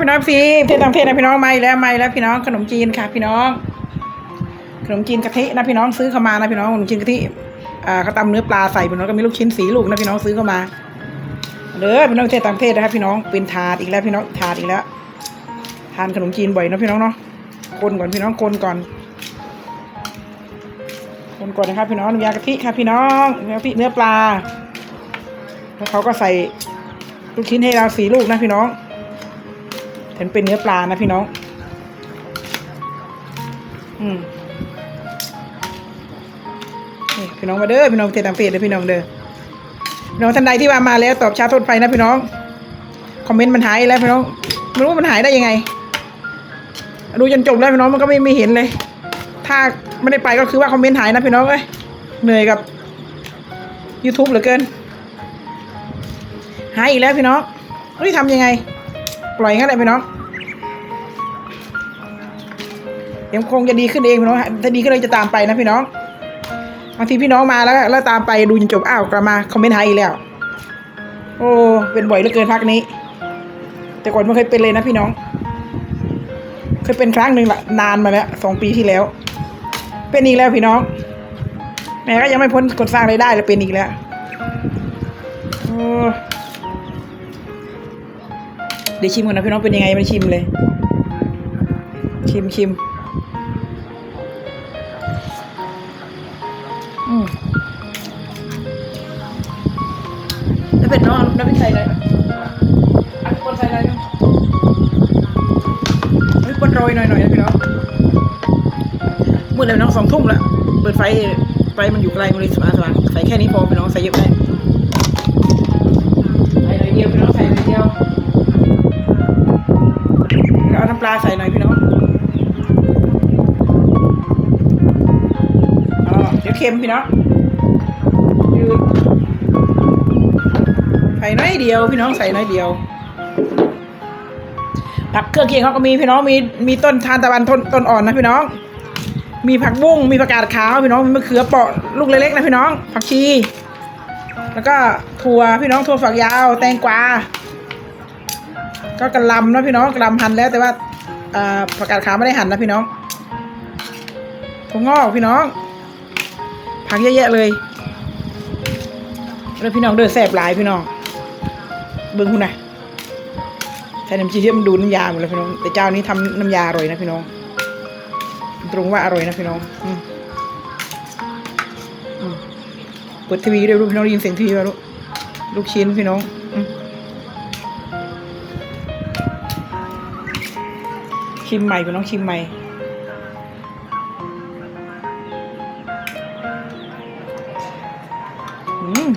พี่น้องฟีเทศต่างเทศนะพี่น้องไมาอีกแล้วไมาอีกแล้วพี่น้องขนมจีนค่ะ พี่น้อง ขนมจีนกะทินะพี่น้องซื้อเข้ามานะพี่น้องขนมจีนกะทิอ่าเขาตำเนื้อปลาใส่พี่น้องก็มีลูกชิ้นสีลูกนะพี่น้องซื้อเข้ามาเด้อพี่น้องเทศต่างประเทศนะครับพี่น้องเป็นถาดอีกแล้วพี่น้องถาดอีกแล้ว ทานขนมจีนบ่อยนะพี่น้องเนาะคนก่อนพี่น้องคนก่อน คนก่อนนะครับ พี่น้องน้ำยากะทิค่ะพี่น้องเนื้อกะทิเนื้อปลาแล้วเขาก็ใส่ลูกชิ้นให้เราสีลูกนะพี่น้อง เห็นเป็นเนื้อปลานะพี่น้อง อืมนี่พี่น้องมาเด้อพี่น้องเทตามเฟซเด้อพี่น้องเด้อพี่น้องท่านใดที่ว่ามาแล้วตอบชาต้นไฟนะพี่น้อง คอมเมนต์มันหายแล้วพี่น้องไม่รู้มันหายได้ยังไง ดูจนจบแล้วพี่น้องมันก็ไม่ไม่เห็นเลย ถ้าไม่ได้ไปก็คือว่าคอมเมนต์หายนะพี่น้องเอ้ยเหนื่อยกับ YouTube เหลือเกินหายอีกแล้วพี่น้องเฮ้ยทำยังไง ปล่อยงั้นแหละพี่น้องเดี๋ยวคงจะดีขึ้นเองพี่น้องถ้าดีขึ้นเลยจะตามไปนะพี่น้องบางทีพี่น้องมาแล้วแล้วตามไปดูจนจบอ้าวกลับมาคอมเมนต์หายอีกแล้ว โอ้เป็นบ่อยเหลือเกินพักนี้ แต่ก่อนไม่เคยเป็นเลยนะพี่น้อง เคยเป็นครั้งหนึ่งละนานมาแล้วสองปีที่แล้ว เป็นอีกแล้วพี่น้องแม่ก็ยังไม่พ้นกดสร้างรายได้เลยเป็นอีกแล้วโอ้ เดี๋ยวชิมก่อนนะพี่น้องเป็นยังไงไม่ชิมเลย ชิมชิมอืมแล้วเป็ดน้องแล้วเป็ดใส่อะไรอันคนใส่อะไรด้วยเฮ้ยปนโรยหน่อยหน่อยนะพี่น้องมืดแล้วน้องสองทุ่มแล้วเปิดไฟไฟมันอยู่ไกลมันเลยสว่างสว่างใส่แค่นี้พอพี่น้องใส่เยอะไปใส่หน่อยเดียวพี่น้องใส่หน่อยเดียวำปลาใส่หน่อยพี่น้องอ๋อเดี๋ยวเค็มพี่น้องยืดใส่น้อยเดียวพี่น้องใส่น้อยเดียวผักเครื่องเคียงเขาก็มีพี่น้องมีมีต้นทานตะวันต้นต้นอ่อนนะพี่น้อง มีผักบุ้งมีผักกาดขาวพี่น้องมีมะเขือเปราะลูกเล็กๆนะพี่น้อง ผักชี แล้วก็ถั่วพี่น้องถั่วฝักยาว แตงกวาก็กระลำนะพี่น้องกระลำหั่นแล้วแต่ว่า ผักกาดขาวไม่ได้หั่นนะพี่น้องถั่วงอกพี่น้อง ผักเยอะแยะเลยแล้วพี่น้องเดินแสบหลายพี่น้อง เบิ้งคุณนะใส่น้ำจีนที่มันดูน้ำยาหมดเลยพี่น้อง แต่เจ้านี้ทำน้ำยาอร่อยนะพี่น้อง ตรงว่าอร่อยนะพี่น้องอเปิดทีวีด้วยลูกพี่น้องได้ยินเสียงทีวีป่ะลูกลูกชิ้นพี่น้อง ชิมใหม่พี่น้องชิมใหม่อืม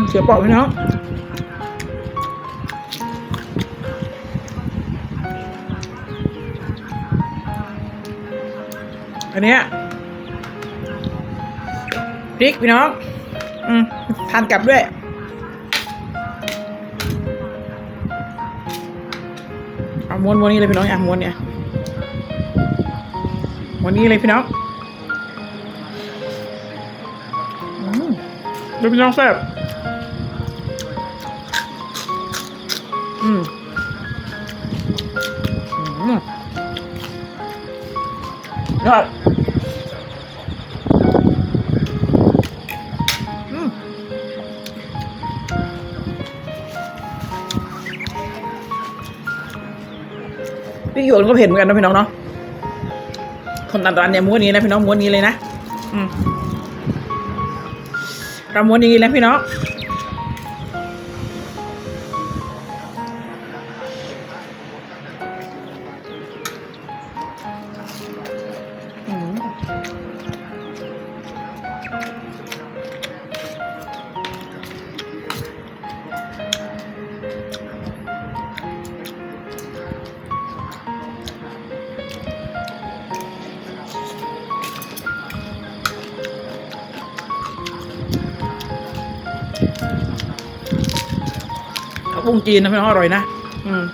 มเสือเปราะพี่น้องอันเนี้ยพริกพี่น้อง อืมทานกลับด้วย ม้วนม้วนนี้เลยพี่น้องอะม้วนเนี่ยม้วนนี้เลยพี่น้องเดี๋ยวพี่น้องแซ่บ พี่หยวนก็เห็นเหมือนกันนะพี่น้องเนาะคนตัดตอนเนี่ยม้วนนี้นะพี่น้องม้วนนี้เลยนะ อืมเราม้วนอย่างนี้แล้วพี่น้อง ผับุ้งจีนนะพี่น้องอร่อยนะอืม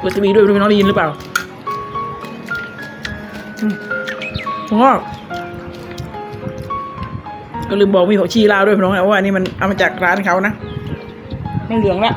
เปิดทีวีด้วยพี่น้องได้ยินหรือเปล่าอืมผมว่ ก็ลืมบอกมีผักชีลาวด้วยพี่น้องนะว่าอันนี้มันเอามาจากร้านเขานะ มันเหลืองละ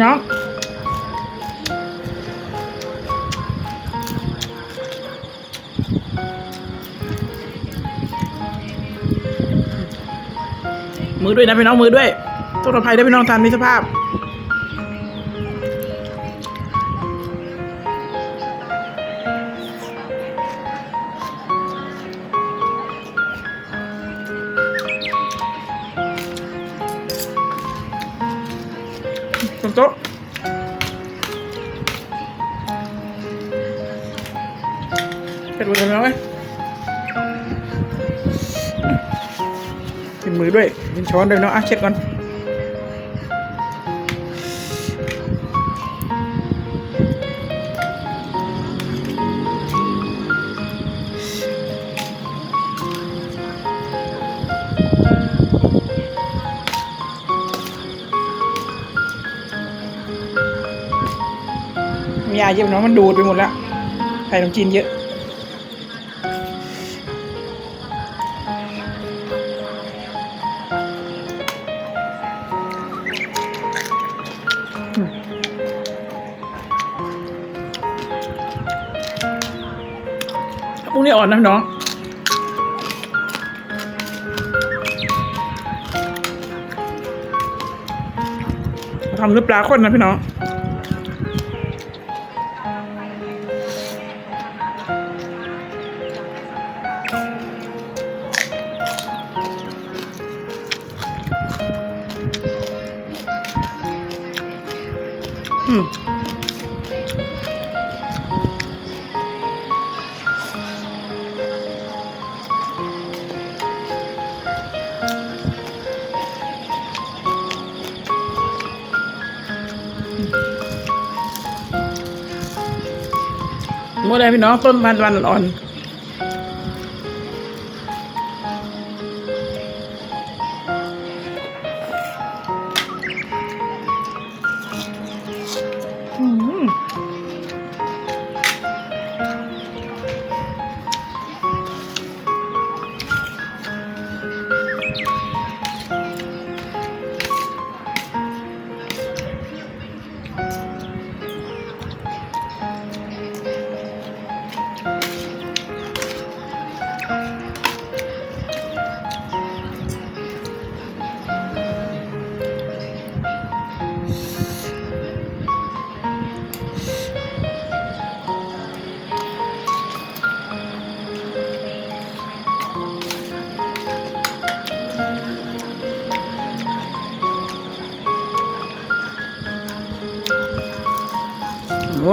เออเนาะมือด้วยนะพี่น้องมือด้วยต้องอภัยด้วยพี่น้องทานมิสภาพ ช้อนด้วยเนาะอะเช็ดก่อนมียาเยอะเนาะมันดูดไปหมดแล้วใส่ขนมจีนเยอะ พวกนี้อ่อนนะน้องทำเนื้อปลาข้นนะพี่น้อง มื่อไรพี่น้องต้นมันวันอ่อน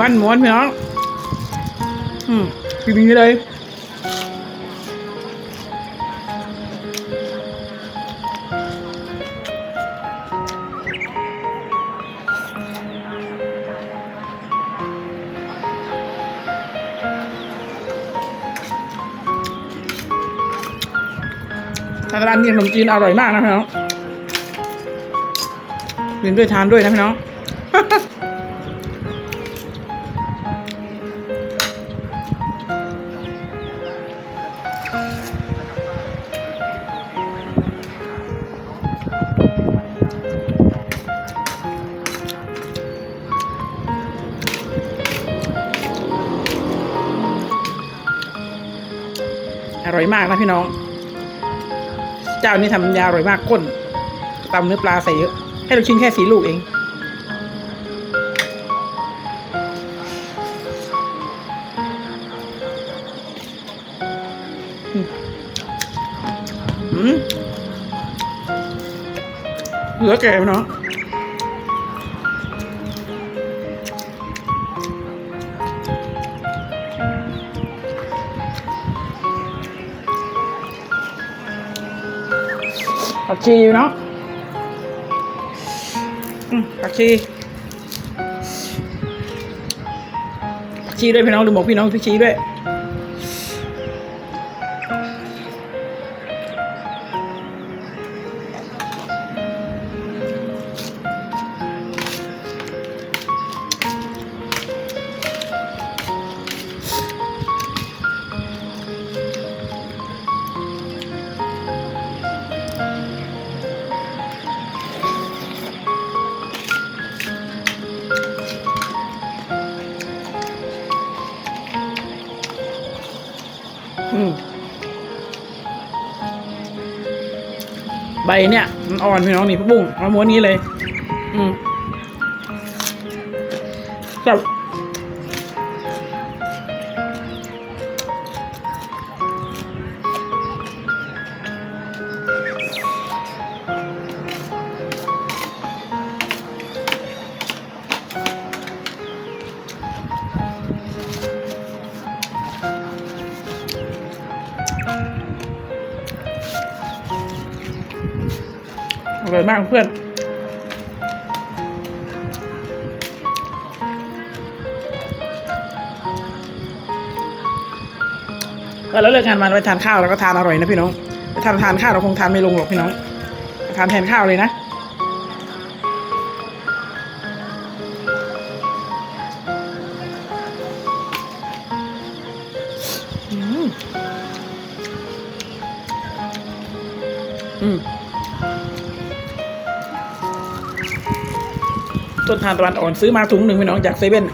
วนม้วนพี่น้องอืมกินอย่างนี้เลยทางร้านนี้ขนมจีนอร่อยมากนะพี่น้องกินด้วยทานด้วยนะพี่น้อง อร่อยมากนะพี่น้อง เจ้านี่ทำยาอร่อยมากก้นตำเนื้อปลาใส่เยอะ ให้เราชิ้นแค่สีลูกเองอืมอืมเหลือแก่พี่น้อง ชีอยู่เนาะอืมผักชีผักชีด้วยพี่น้องลืมบอกพี่น้องผักชีด้วย ใบเนี่ยมันอ่อนพี่น้องนี่พะบุ้งเอาม้วนนี้เลย อืมแบากเพื่อนเออแล้วเลิกงานมาไปทานข้าวแล้วก็ทานอร่อยนะพี่น้องไปทานทานข้าวเราคงทานไม่ลงหรอกพี่น้องทานแทนข้าวเลยนะานตะวันอ่อนซื้อมาถุงหนึ่งพี่น้องจากเซเว่น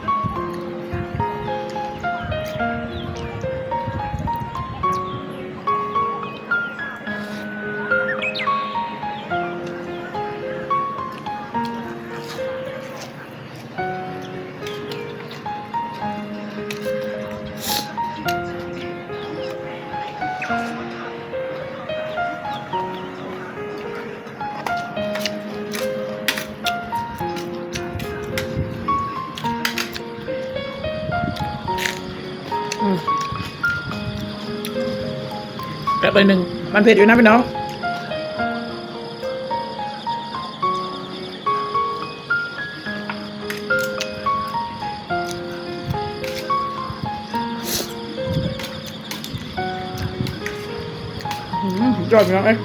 แบเลยหนึ่งมันเผ็ดอยู่นะพี่น้องอืมสุดยอดพี่น้องเอ้ย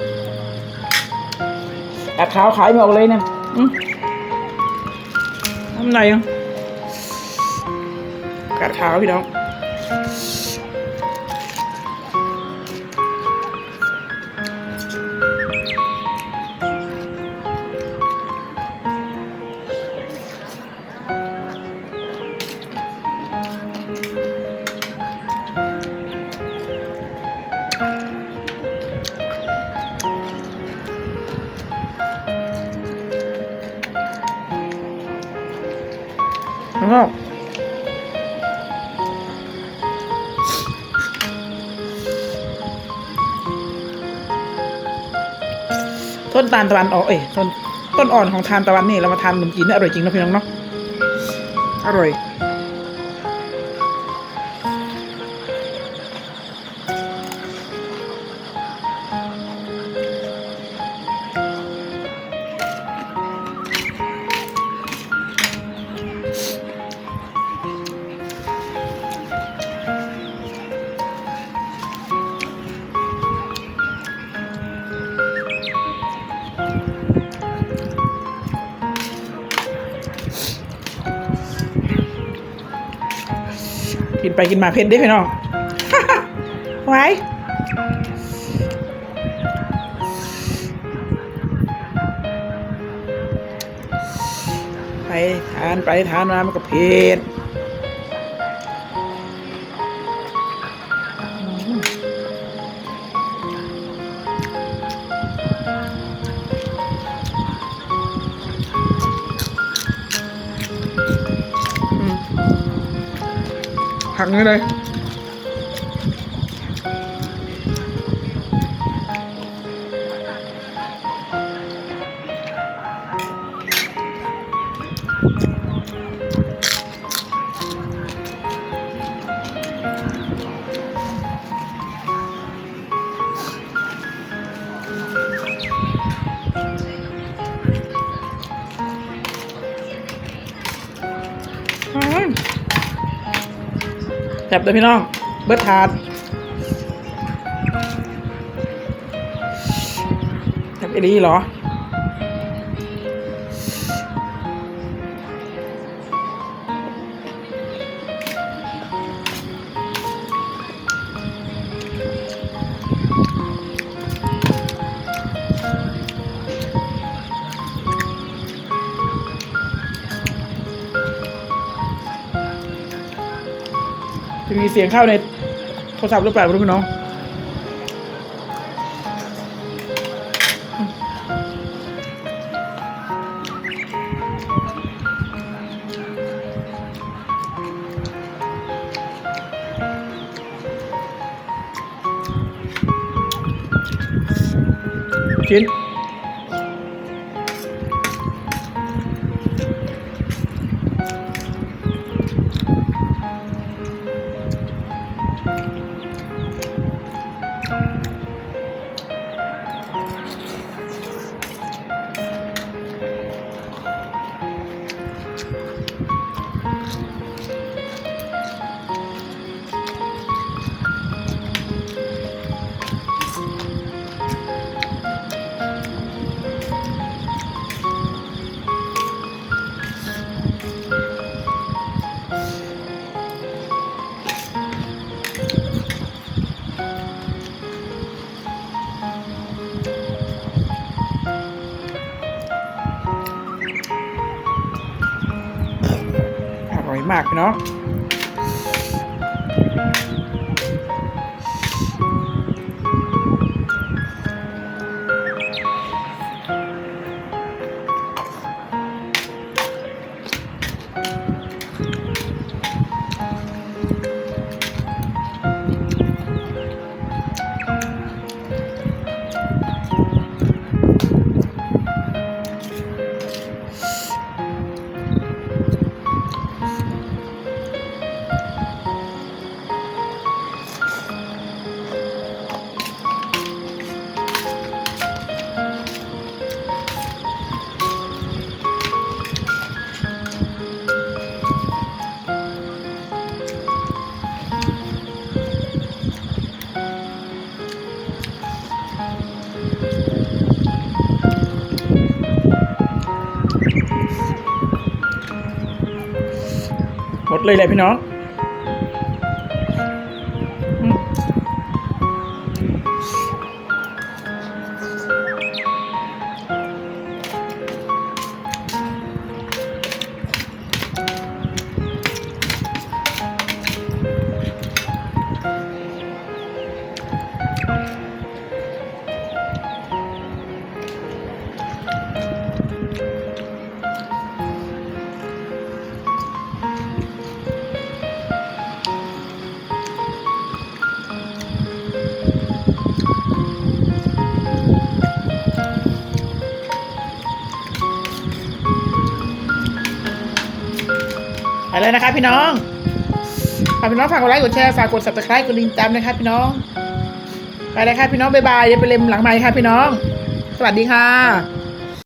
ตัดขาวขายไม่ออกเลยเนี่ยทำไรอะกัดขาวพี่น้อง ต้นตาลตะวันออกเอ้ยต้นต้นอ่อนของทานตะวันนี่เรามาทานขนมจีนนี่อร่อยจริงนะพี่น้องเนาะอร่อย ไปกินมาเผ็ดได้พี่น้องไว้ไปทานไปทานมามันก็เผ็ด หักนี้เลย แซ่บเลยพี่น้อง เบิร์ดทานแซ่บอีดีเหรอ สียงเข้าในโทรศัพท์หรือเปล่าไม่รู้พี่น้องชิ้น เลยแหละพี่น้อง เลยนะคะพี่น้องฝากพี่น้องฝากกดไลค์กดแชร์ฝากกดสับสไครต์กดติดตามนะคะพี่น้อง ไปเลยค่ะพี่น้องบ๊ายบายอย่าไปเล็มหลังไม้ค่ะพี่น้อง สวัสดีค่ะ